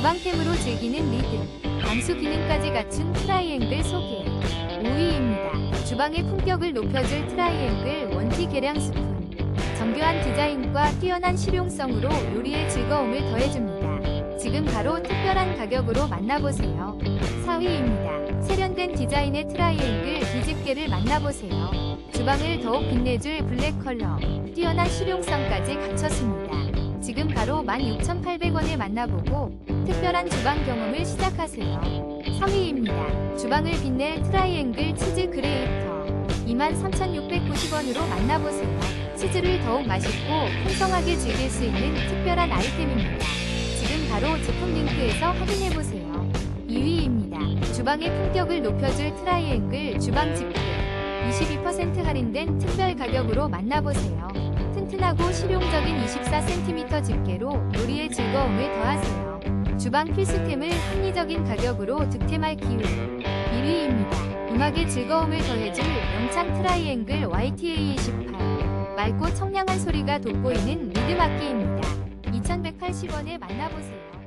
주방템으로 즐기는 리듬, 방수 기능까지 갖춘 트라이앵글 소개. 5위입니다. 주방의 품격을 높여줄 트라이앵글 원티 계량 스푼. 정교한 디자인과 뛰어난 실용성으로 요리의 즐거움을 더해줍니다. 지금 바로 특별한 가격으로 만나보세요. 4위입니다. 세련된 디자인의 트라이앵글 뒤집개를 만나보세요. 주방을 더욱 빛내줄 블랙 컬러, 뛰어난 실용성까지 갖췄습니다. 지금 바로 16,800원에 만나보고 특별한 주방 경험을 시작하세요. 3위입니다. 주방을 빛낼 트라이앵글 치즈 그레이터 23,690원으로 만나보세요. 치즈를 더욱 맛있고 풍성하게 즐길 수 있는 특별한 아이템입니다. 지금 바로 제품 링크에서 확인해보세요. 2위입니다. 주방의 품격을 높여줄 트라이앵글 주방 집게 22% 할인된 특별 가격으로 만나보세요. 튼튼하고 실용적인 24cm 집게로 요리의 즐거움을 더하세요. 주방 필수템을 합리적인 가격으로 득템할 기회. 1위입니다. 음악의 즐거움을 더해줄 영창 트라이앵글 YTA28. 맑고 청량한 소리가 돋보이는 리듬 악기입니다. 2180원에 만나보세요.